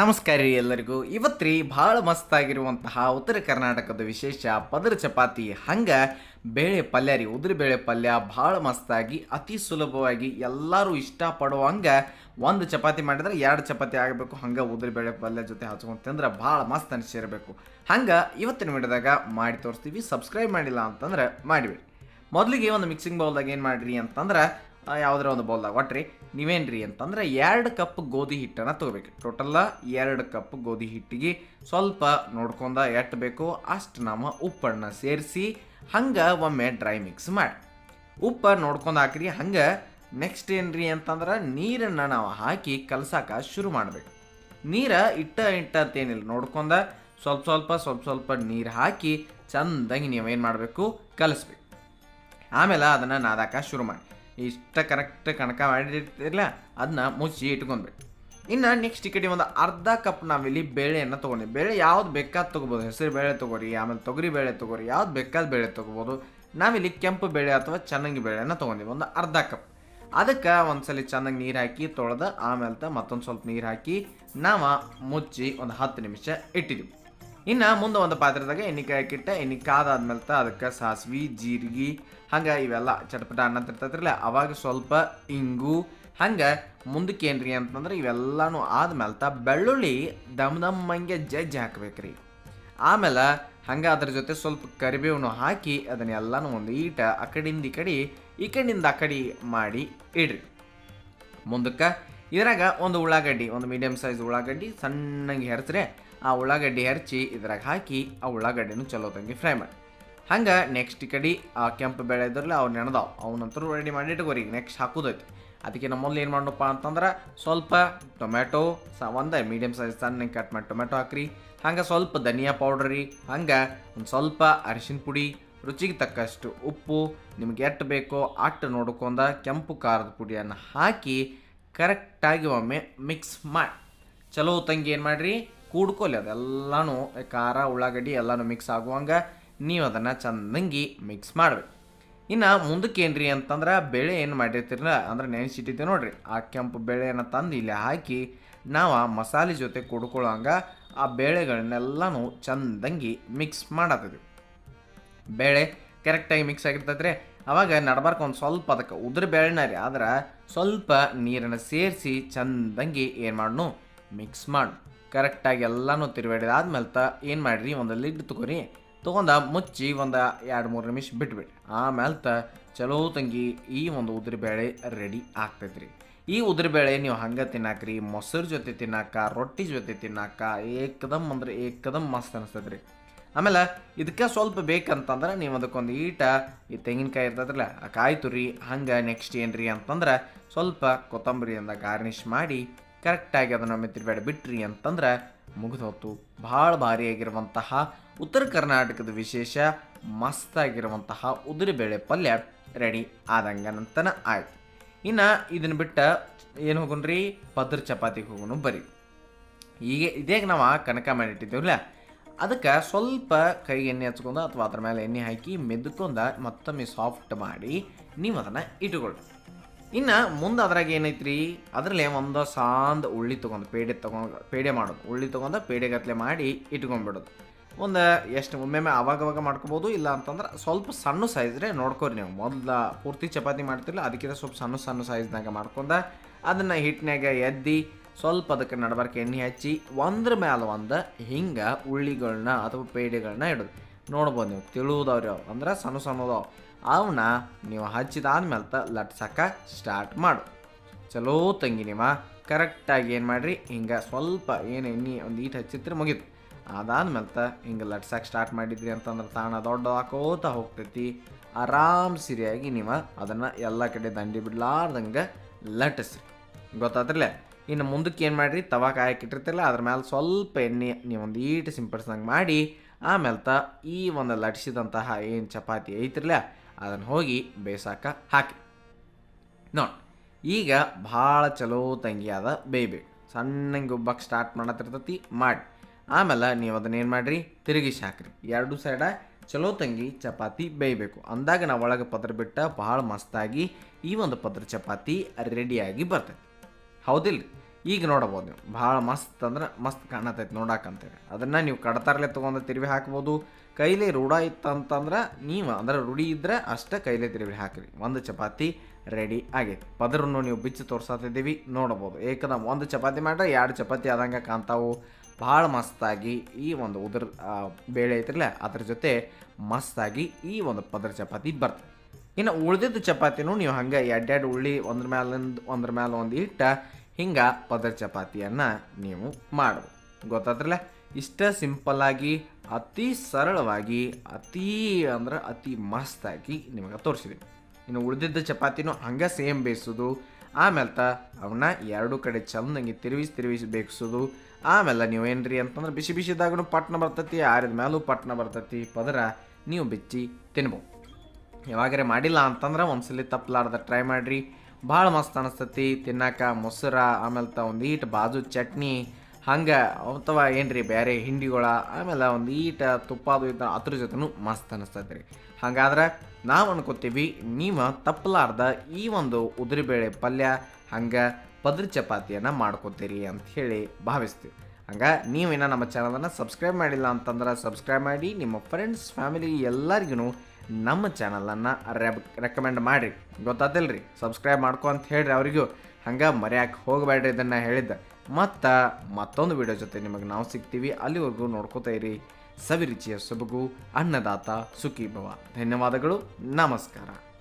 ನಮಸ್ಕಾರ ರೀ ಎಲ್ಲರಿಗೂ. ಇವತ್ತು ಬಹಳ ಭಾಳ ಮಸ್ತಾಗಿರುವಂತಹ ಉತ್ತರ ಕರ್ನಾಟಕದ ವಿಶೇಷ ಪದರ ಚಪಾತಿ ಹಂಗೆ ಬೇಳೆ ಪಲ್ಯ ರೀ. ಉದುರು ಬೇಳೆ ಪಲ್ಯ ಭಾಳ ಮಸ್ತಾಗಿ, ಅತಿ ಸುಲಭವಾಗಿ ಎಲ್ಲರೂ ಇಷ್ಟಪಡುವಂಗೆ ಒಂದು ಚಪಾತಿ ಮಾಡಿದ್ರೆ ಎರಡು ಚಪಾತಿ ಆಗಬೇಕು. ಹಂಗೆ ಉದುರು ಬೇಳೆ ಪಲ್ಯ ಜೊತೆ ಹಚ್ಕೊಂಡು ತಿಂದ್ರೆ ಭಾಳ ಮಸ್ತ್ ಅನಿಸಿರಬೇಕು. ಹಂಗೆ ಇವತ್ತಿನ ವಿಡಿಯೋದಾಗ ಮಾಡಿ ತೋರಿಸ್ತೀವಿ. ಸಬ್ಸ್ಕ್ರೈಬ್ ಮಾಡಿಲ್ಲ ಅಂತಂದ್ರೆ ಮಾಡಿಬಿಡಿ. ಮೊದಲಿಗೆ ಒಂದು ಮಿಕ್ಸಿಂಗ್ ಬೌಲ್ದಾಗ ಏನು ಮಾಡಿರಿ ಅಂತಂದ್ರೆ ಯಾವುದರ ಒಂದು ಬೌಲ್ದಾಗ ಒಟ್ರಿ, ನೀವೇನ್ರಿ ಅಂತಂದ್ರೆ ಎರಡು ಕಪ್ ಗೋಧಿ ಹಿಟ್ಟನ್ನು ತೊಗೋಬೇಕು ಟೋಟಲ್ಲ ಎರಡು ಕಪ್ ಗೋಧಿ ಹಿಟ್ಟಿಗೆ ಸ್ವಲ್ಪ ನೋಡ್ಕೊಂಡ ಎಟ್ಟು ಬೇಕು ಅಷ್ಟು ನಮ್ಮ ಉಪ್ಪನ್ನು ಸೇರಿಸಿ ಹಂಗೆ ಒಮ್ಮೆ ಡ್ರೈ ಮಿಕ್ಸ್ ಮಾಡಿ. ಉಪ್ಪ ನೋಡ್ಕೊಂಡು ಹಾಕ್ರಿ, ಹಂಗೆ ನೆಕ್ಸ್ಟ್ ಏನ್ರಿ ಅಂತಂದ್ರೆ ನೀರನ್ನು ನಾವು ಹಾಕಿ ಕಲಸಾಕ ಶುರು ಮಾಡಬೇಕು. ನೀರ ಇಟ್ಟ ಇಟ್ಟ ಅಂತೇನಿಲ್ಲ ನೋಡ್ಕೊಂಡ ಸ್ವಲ್ಪ ಸ್ವಲ್ಪ ಸ್ವಲ್ಪ ಸ್ವಲ್ಪ ನೀರು ಹಾಕಿ ಚಂದಾಗಿ ನೀವೇನು ಮಾಡಬೇಕು, ಕಲಿಸ್ಬೇಕು. ಆಮೇಲೆ ಅದನ್ನು ನಾದಾಕ ಶುರು ಮಾಡಿ. ಇಷ್ಟ ಕರೆಕ್ಟ್ ಕಣಕ ಮಾಡಿರ್ತಿರಲ್ಲ ಅದನ್ನ ಮುಚ್ಚಿ ಇಟ್ಕೊಂಡ್ಬಿಟ್ಟು. ಇನ್ನು ನೆಕ್ಸ್ಟ್ ಈ ಕಡೆ ಒಂದು ಅರ್ಧ ಕಪ್ ನಾವಿಲ್ಲಿ ಬೇಳೆಯನ್ನು ತೊಗೊಂಡು ಬೇಳೆ ಯಾವ್ದು ಬೇಕಾದ ತೊಗೋಬೋದು. ಹೆಸರು ಬೇಳೆ ತೊಗೋರಿ, ಆಮೇಲೆ ತೊಗರಿ ಬೇಳೆ ತೊಗೋರಿ, ಯಾವ್ದು ಬೇಕಾದ ಬೇಳೆ ತೊಗೋಬೋದು. ನಾವಿಲ್ಲಿ ಕೆಂಪು ಬೇಳೆ ಅಥವಾ ಚೆನ್ನಾಗಿ ಬೇಳೆಯನ್ನು ತೊಗೊಂಡಿವಿ. ಒಂದು ಅರ್ಧ ಕಪ್ ಅದಕ್ಕೆ ಒಂದ್ಸಲಿ ಚೆನ್ನಾಗಿ ನೀರು ಹಾಕಿ ತೊಳೆದ, ಆಮೇಲೆ ಮತ್ತೊಂದು ಸ್ವಲ್ಪ ನೀರು ಹಾಕಿ ನಾವು ಮುಚ್ಚಿ ಒಂದು ಹತ್ತು ನಿಮಿಷ ಇಟ್ಟಿದ್ದೀವಿ ಇನ್ನು ಮುಂದೆ ಒಂದು ಪಾತ್ರದಾಗ ಎಣ್ಣೆ ಹಾಕಿಟ್ಟ ಕಾದಾದ್ಮೇಲೆ ಅದಕ್ಕೆ ಸಾಸ್ವಿ, ಜೀರಿಗೆ, ಹಂಗೆ ಇವೆಲ್ಲ ಚಟಪಟ ಅನ್ನ ತಿರ್ತೈತ್ರಲ್ಲ, ಅವಾಗ ಸ್ವಲ್ಪ ಇಂಗು, ಹಂಗೆ ಮುಂದಕ್ಕೆ ಏನ್ರಿ ಅಂತಂದ್ರೆ ಇವೆಲ್ಲನೂ ಆದ್ಮೇಲೆ ಬೆಳ್ಳುಳ್ಳಿ ದಮ್ ದಮ್ಮಂಗೆ ಜಜ್ಜಿ ಹಾಕ್ಬೇಕ್ರಿ. ಆಮೇಲೆ ಹಂಗೆ ಅದ್ರ ಜೊತೆ ಸ್ವಲ್ಪ ಕರಿಬೇವನ್ನು ಹಾಕಿ ಅದನ್ನೆಲ್ಲನೂ ಒಂದು ಈಟ ಆ ಕಡೆಯಿಂದ ಈ ಕಡೆ, ಈ ಕಡಿಂದ ಆ ಕಡೆ ಮಾಡಿ ಇಡ್ರಿ. ಮುಂದಕ್ಕೆ ಇದ್ರಾಗ ಒಂದು ಉಳ್ಳಾಗಡ್ಡಿ, ಒಂದು ಮೀಡಿಯಮ್ ಸೈಜ್ ಉಳ್ಳಾಗಡ್ಡಿ ಸಣ್ಣಗೆ ಹೆರ್ಸ್ರೆ ಆ ಉಳ್ಳಾಗಡ್ಡಿ ಹೆರ್ಚಿ ಇದ್ರಾಗ ಹಾಕಿ ಆ ಉಳ್ಳಾಗಡ್ಡಿನೂ ಚಲೋ ತಂಗಿ ಫ್ರೈ ಮಾಡಿ. ಹಂಗೆ ನೆಕ್ಸ್ಟ್ ಕಡೆ ಆ ಕೆಂಪು ಬೆಳೆ ಇದ್ರಲ್ಲಿ ಅವ್ರು ನೆನೆದಾವ್ ಅವನಂತರೂ ರೆಡಿ ಮಾಡಿ ಇಟ್ಕೋರಿ. ನೆಕ್ಸ್ಟ್ ಹಾಕೋದೈತಿ. ಅದಕ್ಕೆ ನಮ್ಮ ಮೊದಲು ಏನು ಮಾಡಪ್ಪ ಅಂತಂದ್ರೆ ಸ್ವಲ್ಪ ಟೊಮ್ಯಾಟೊ, ಸ ಒಂದು ಮೀಡಿಯಮ್ ಸೈಜ್ ಸಣ್ಣಗೆ ಕಟ್ ಮಾಡಿ ಟೊಮ್ಯಾಟೊ ಹಾಕ್ರಿ. ಹಂಗೆ ಸ್ವಲ್ಪ ಧನಿಯಾ ಪೌಡ್ರ್ ಹಂಗೆ ಒಂದು ಸ್ವಲ್ಪ ಅರಿಶಿನ ಪುಡಿ, ರುಚಿಗೆ ತಕ್ಕಷ್ಟು ಉಪ್ಪು, ನಿಮ್ಗೆ ಎಷ್ಟು ಬೇಕೋ ಅಟ್ಟು ನೋಡ್ಕೊಂಡ ಕೆಂಪು ಖಾರದ ಪುಡಿಯನ್ನು ಹಾಕಿ ಕರೆಕ್ಟಾಗಿ ಒಮ್ಮೆ ಮಿಕ್ಸ್ ಮಾಡಿ. ಚಲೋ ತಂಗಿ ಏನು ಮಾಡಿರಿ? ಕೂಡ್ಕೊಲಿ, ಅದೆಲ್ಲನೂ ಖಾರ, ಉಳ್ಳಾಗಡ್ಡಿ ಎಲ್ಲನೂ ಮಿಕ್ಸ್ ಆಗುವಂಗೆ ನೀವು ಅದನ್ನು ಚಂದಂಗಿ ಮಿಕ್ಸ್ ಮಾಡಬೇಕು ಇನ್ನು ಮುಂದಕ್ಕೆ ಏನ್ರಿ ಅಂತಂದ್ರೆ ಬೇಳೆ ಏನು ಮಾಡಿರ್ತೀರಲ್ಲ, ಅಂದ್ರೆ ನೆನೆಸಿಟ್ಟಿದ್ದೆ ನೋಡಿರಿ. ಆ ಕೆಂಪು ಬೇಳೆಯನ್ನು ತಂದು ಇಲ್ಲಿ ಹಾಕಿ ನಾವು ಆ ಮಸಾಲೆ ಜೊತೆ ಕುಡ್ಕೊಳ್ಳೋಂಗೆ ಆ ಬೇಳೆಗಳನ್ನೆಲ್ಲನೂ ಚಂದಂಗಿ ಮಿಕ್ಸ್ ಮಾಡತ್ತಿದ್ವಿ ಬೇಳೆ ಕರೆಕ್ಟಾಗಿ ಮಿಕ್ಸ್ ಆಗಿರ್ತೈತ್ರಿ. ಅವಾಗ ನಡ್ಬಾರ್ಕ ಒಂದು ಸ್ವಲ್ಪ ಅದಕ್ಕೆ ಉದ್ರ ಬೇಳೆನ ರೀ, ಆದ್ರೆ ಸ್ವಲ್ಪ ನೀರನ್ನು ಸೇರಿಸಿ ಚಂದಂಗಿ ಏನು ಮಾಡ್ನು ಮಿಕ್ಸ್ ಮಾಡು ಕರೆಕ್ಟಾಗಿ ಎಲ್ಲನೂ ತಿರುವಾಡಿದ ಆದ್ಮೇಲೆ ತ ಏನು ಮಾಡಿರಿ, ಒಂದು ಲಿಡ್ ತಗೋರಿ. ತೊಗೊಂಡ ಮುಚ್ಚಿ ಒಂದು ಎರಡು ಮೂರು ನಿಮಿಷ ಬಿಟ್ಬಿಡಿ. ಆಮೇಲೆ ತ ಚಲೋ ತಂಗಿ ಈ ಒಂದು ಉದ್ರಿ ಬೇಳೆ ರೆಡಿ ಆಗ್ತೈತ್ರಿ. ಈ ಉದ್ರಿ ಬೇಳೆ ನೀವು ಹಂಗೆ ತಿನ್ನಾಕ್ರಿ, ಮೊಸರು ಜೊತೆ ತಿನ್ನಾಕ, ರೊಟ್ಟಿ ಜೊತೆ ತಿನ್ನಾಕ ಏಕದಮ್ ಅಂದ್ರೆ ಏಕದಮ್ ಮಸ್ತ್ ಅನಿಸ್ತದ್ರಿ ಆಮೇಲೆ ಇದಕ್ಕೆ ಸ್ವಲ್ಪ ಬೇಕಂತಂದ್ರೆ ನೀವು ಅದಕ್ಕೊಂದು ಈಟ, ಈ ತೆಂಗಿನಕಾಯಿ ಇರ್ತದ್ರಲ್ಲ ಆ ಕಾಯಿ ತುರಿ, ಹಂಗೆ ನೆಕ್ಸ್ಟ್ ಏನ್ರಿ ಅಂತಂದ್ರೆ ಸ್ವಲ್ಪ ಕೊತ್ತಂಬರಿಯಿಂದ ಗಾರ್ನಿಷ್ ಮಾಡಿ ಕರೆಕ್ಟಾಗಿ ಅದನ್ನು ಮೆತ್ತಿರಬೇಡ ಬಿಟ್ರಿ ಅಂತಂದ್ರೆ ಮುಗಿದೋತು. ಭಾಳ ಭಾರಿಯಾಗಿರುವಂತಹ ಉತ್ತರ ಕರ್ನಾಟಕದ ವಿಶೇಷ ಮಸ್ತಾಗಿರುವಂತಹ ಉದುರುಬೇಳೆ ಪಲ್ಯ ರೆಡಿ ಆದಂಗನಂತನ ಆಯ್ತು. ಇನ್ನು ಇದನ್ನು ಬಿಟ್ಟ ಏನು ಹೋಗೋಣ್ರಿ? ಪದ್ರ ಚಪಾತಿಗೆ ಹೋಗೋಣ ಬರಿ. ಈಗ ಇದೇಗ ನಾವು ಕನಕ ಮಾಡಿಟ್ಟಿದ್ದೇವಲ್ಲ ಅದಕ್ಕೆ ಸ್ವಲ್ಪ ಕೈಗೆ ಎಣ್ಣೆ ಹಚ್ಕೊಂಡು ಅಥವಾ ಅದ್ರ ಮೇಲೆ ಎಣ್ಣೆ ಹಾಕಿ ಮೆದ್ಕೊಂಡ ಮತ್ತೊಮ್ಮೆ ಸಾಫ್ಟ್ ಮಾಡಿ ನೀವು ಅದನ್ನು ಇಟ್ಕೊಳ್ಳಿ ಇನ್ನು ಮುಂದೆ ಅದ್ರಾಗ ಏನೈತ್ರಿ? ಅದರಲ್ಲಿ ಒಂದು ಸಾಂದ್ ಉಳ್ಳಿ ತೊಗೊಂಡು ಪೇಡೆ ತೊಗೊಂಡು ಪೇಡೆ ಮಾಡೋದು. ಉಳ್ಳಿ ತೊಗೊಂಡು ಪೇಡೆಗತ್ಲೆ ಮಾಡಿ ಇಟ್ಕೊಂಡ್ಬಿಡೋದು. ಒಂದು ಎಷ್ಟು ಒಮ್ಮೊಮ್ಮೆ ಅವಾಗವಾಗ ಮಾಡ್ಕೋಬೋದು, ಇಲ್ಲ ಅಂತಂದ್ರೆ ಸ್ವಲ್ಪ ಸಣ್ಣ ಸೈಜ್ರೆ ನೋಡ್ಕೊರಿ ನೀವು. ಮೊದಲ ಪೂರ್ತಿ ಚಪಾತಿ ಮಾಡ್ತಿರಲ್ಲ ಅದಕ್ಕಿಂತ ಸ್ವಲ್ಪ ಸಣ್ಣ ಸಣ್ಣ ಸೈಜ್ನಾಗ ಮಾಡ್ಕೊಂಡ ಅದನ್ನು ಹಿಟ್ಟಿನಾಗ ಎದ್ದಿ ಸ್ವಲ್ಪ ಅದಕ್ಕೆ ನಡಬಾರ್ಕೆ ಎಣ್ಣೆ ಹಚ್ಚಿ ಒಂದ್ರ ಮ್ಯಾಲ ಒಂದು ಹಿಂಗೆ ಉಳ್ಳಿಗಳನ್ನ ಅಥವಾ ಪೇಡೆಗಳನ್ನ ಇಡೋದು. ನೋಡ್ಬೋದು ನೀವು ತಿಳುವುದವ್ರಿ ಅವು ಅಂದ್ರೆ ಸಣ್ಣ ಸಣ್ಣದವು ಅವನ್ನ ನೀವು ಹಚ್ಚಿದಾದ್ಮೇಲೆ ತ ಲಟ್ಸಕ್ಕ ಸ್ಟಾರ್ಟ್ ಮಾಡು. ಚಲೋ ತಂಗಿ ನಿಮ್ಮ ಕರೆಕ್ಟಾಗಿ ಏನು ಮಾಡಿರಿ, ಹಿಂಗೆ ಸ್ವಲ್ಪ ಏನು ಎಣ್ಣೆ ಒಂದು ಈಟ್ ಹಚ್ಚಿದ್ರೆ ಮುಗೀತು. ಅದಾದ್ಮೇಲೆ ತ ಹಿಂಗೆ ಲಟ್ಸಕ್ಕೆ ಸ್ಟಾರ್ಟ್ ಮಾಡಿದ್ರಿ ಅಂತಂದ್ರೆ ತಾಣ ದೊಡ್ಡ ಹಾಕೋತ ಹೋಗ್ತೈತಿ. ಆರಾಮ್ ಸಿರಿಯಾಗಿ ನೀವು ಅದನ್ನು ಎಲ್ಲ ಕಡೆ ದಂಡಿ ಬಿಡ್ಲಾರ್ದಂಗೆ ಲಟ್ಟಿಸ್ರಿ ಗೊತ್ತಾದ್ರಲ್ಲ ಇನ್ನು ಮುಂದಕ್ಕೆ ಏನು ಮಾಡಿರಿ? ತವಾ ಕಾಯಕ್ಕಿಟ್ಟಿರ್ತಿರಲ್ಲ ಅದ್ರ ಮೇಲೆ ಸ್ವಲ್ಪ ಎಣ್ಣೆ ನೀವು ಒಂದು ಈಟ್ ಸಿಂಪಡಿಸ್ದಂಗೆ ಮಾಡಿ, ಆಮೇಲೆ ತ ಈ ಒಂದು ಲಟ್ಸಿದಂತಹ ಏನು ಚಪಾತಿ ಐತಿರಲ್ಲ ಅದನ್ನು ಹೋಗಿ ಬೇಯಿಸಾಕ ಹಾಕಿ. ನೋಡಿ, ಈಗ ಭಾಳ ಚಲೋ ತಂಗಿಯಾದ ಬೇಯಬೇಕು ಸಣ್ಣಂಗೆ ಉಬ್ಬಕ್ಕೆ ಸ್ಟಾರ್ಟ್ ಮಾಡತ್ತಿರ್ತೈತಿ, ಮಾಡಿ. ಆಮೇಲೆ ನೀವು ಅದನ್ನ ಏನು ಮಾಡಿರಿ? ತಿರುಗಿಸಿ ಹಾಕಿರಿ. ಎರಡು ಸೈಡ ಚಲೋ ತಂಗಿ ಚಪಾತಿ ಬೇಯಬೇಕು. ಅಂದಾಗ ನಾವು ಒಳಗೆ ಪದರ ಬಿಟ್ಟ ಭಾಳ ಮಸ್ತಾಗಿ ಈ ಒಂದು ಪದ್ರ ಚಪಾತಿ ರೆಡಿಯಾಗಿ ಬರ್ತೈತಿ. ಹೌದಿಲ್ಲ. ಈಗ ನೋಡಬಹುದು ನೀವು. ಭಾಳ ಮಸ್ತ್ ಅಂದ್ರೆ ಮಸ್ತ್ ಕಾಣತೈತಿ ನೋಡಾಕಂತೇಳಿ. ಅದನ್ನು ನೀವು ಕಡತಾರಲೆ ತೊಗೊಂಡು ತಿರುವಿ ಹಾಕ್ಬೋದು. ಕೈಲಿ ರೂಢ ಇತ್ತಂತಂದ್ರೆ ನೀವು ಅಂದ್ರೆ ರೂಢಿ ಇದ್ದರೆ ಅಷ್ಟೇ ಕೈಲೇ ತಿರುವಿ ಹಾಕಿರಿ. ಒಂದು ಚಪಾತಿ ರೆಡಿ ಆಗೈತೆ. ಪದರನ್ನು ನೀವು ಬಿಚ್ಚಿ ತೋರ್ಸತ್ತಿದ್ದೀವಿ ನೋಡ್ಬೋದು. ಏಕದಮ್ ಒಂದು ಚಪಾತಿ ಮಾಡ್ರೆ ಎರಡು ಚಪಾತಿ ಆದಂಗೆ ಕಾಣ್ತಾವು. ಭಾಳ ಮಸ್ತಾಗಿ ಈ ಒಂದು ಉದುರ್ ಬೇಳೆ ಐತ್ರಲ್ಲ, ಅದ್ರ ಜೊತೆ ಮಸ್ತಾಗಿ ಈ ಒಂದು ಪದರ ಚಪಾತಿ ಬರ್ತದೆ ಇನ್ನು ಉಳಿದಿದ್ದ ಚಪಾತಿನೂ ನೀವು ಹಂಗೆ ಎಡ್ಡೆಡ್ ಉಳ್ಳಿ ಒಂದ್ರ ಮ್ಯಾಲಿಂದ ಒಂದ್ರ ಮ್ಯಾಲ ಒಂದು ಇಟ್ಟ ಹಿಂಗೆ ಪದರ ಚಪಾತಿಯನ್ನು ನೀವು ಮಾಡ್ಬೋದು. ಗೊತ್ತಾದ್ರಲ್ಲ? ಇಷ್ಟ ಸಿಂಪಲ್ಲಾಗಿ, ಅತಿ ಸರಳವಾಗಿ, ಅತಿ ಅಂದ್ರೆ ಅತಿ ಮಸ್ತಾಗಿ ನಿಮಗೆ ತೋರಿಸಿದ್ದೀನಿ ಇನ್ನು ಉಳಿದಿದ್ದ ಚಪಾತಿನೂ ಹಂಗೆ ಸೇಮ್ ಬೇಯಿಸೋದು, ಆಮೇಲೆ ತ ಅವನ್ನ ಎರಡು ಕಡೆ ಚಂದಂಗೆ ತಿರುವಿಸಿ ತಿರುವಿಸಿ ಬೇಯಿಸೋದು, ಆಮೇಲೆ ನೀವು ಏನ್ರಿ ಅಂತಂದ್ರೆ ಬಿಸಿ ಬಿಸಿದಾಗೂ ಪಟ್ನ ಬರ್ತೈತಿ, ಆರಿದ ಮೇಲೂ ಪಟ್ನ ಬರ್ತೈತಿ, ಪದರ ನೀವು ಬಿಚ್ಚಿ ತಿನ್ಬೋದು. ಯಾವಾಗರೆ ಮಾಡಿಲ್ಲ ಅಂತಂದ್ರೆ ಒಂದ್ಸಲಿ ತಪ್ಪಲಾರ್ದ ಟ್ರೈ ಮಾಡಿರಿ. ಭಾಳ ಮಸ್ತ್ ಅನಿಸ್ತತಿ. ತಿನ್ನಾಕ ಮೊಸರ, ಆಮೇಲೆ ತ ಒಂದು ಈಟ್, ಬಾಜು ಚಟ್ನಿ, ಹಂಗೆ, ಅಥವಾ ಏನ್ರಿ ಬೇರೆ ಹಿಂಡಿಗಳ, ಆಮೇಲೆ ಒಂದು ಈಟ, ತುಪ್ಪ, ಅದು ಇದು, ಅದ್ರ ಜೊತೆನೂ ಮಸ್ತ್ ಅನಿಸ್ತೈತೆ ರೀ ಹಂಗಾದ್ರೆ ನಾವು ಅನ್ಕೋತೀವಿ, ನೀವು ತಪ್ಪಲಾರ್ದ ಈ ಒಂದು ಉದುರಿಬೇಳೆ ಪಲ್ಯ, ಹಂಗೆ ಪದ್ರ ಚಪಾತಿಯನ್ನು ಮಾಡ್ಕೋತೀರಿ ಅಂತ ಹೇಳಿ ಭಾವಿಸ್ತೀವಿ. ಹಂಗೆ ನೀವೇನ ನಮ್ಮ ಚಾನಲನ್ನು ಸಬ್ಸ್ಕ್ರೈಬ್ ಮಾಡಿಲ್ಲ ಅಂತಂದ್ರೆ ಸಬ್ಸ್ಕ್ರೈಬ್ ಮಾಡಿ, ನಿಮ್ಮ ಫ್ರೆಂಡ್ಸ್ ಫ್ಯಾಮಿಲಿ ಎಲ್ಲರಿಗೂ ನಮ್ಮ ಚಾನಲನ್ನು ರೆಕಮೆಂಡ್ ಮಾಡಿರಿ. ರೀ ಸಬ್ಸ್ಕ್ರೈಬ್ ಮಾಡ್ಕೊ ಅಂತ ಹೇಳ್ರಿ ಅವರಿಗೂ. ಹಂಗೆ ಮರೆಯಾಕೆ ಹೋಗಬೇಡ್ರಿ ಇದನ್ನು ಹೇಳಿದ್ದೆ. ಮತ್ತು ಮತ್ತೊಂದು ವಿಡಿಯೋ ಜೊತೆ ನಿಮಗೆ ನಾವು ಸಿಗ್ತೀವಿ. ಅಲ್ಲಿವರೆಗೂ ನೋಡ್ಕೋತಾ ಇರಿ. ಸವಿರುಚಿಯ ಸೊಬಗು, ಅನ್ನದಾತ ಸುಖಿ ಭವ ಧನ್ಯವಾದಗಳು. ನಮಸ್ಕಾರ.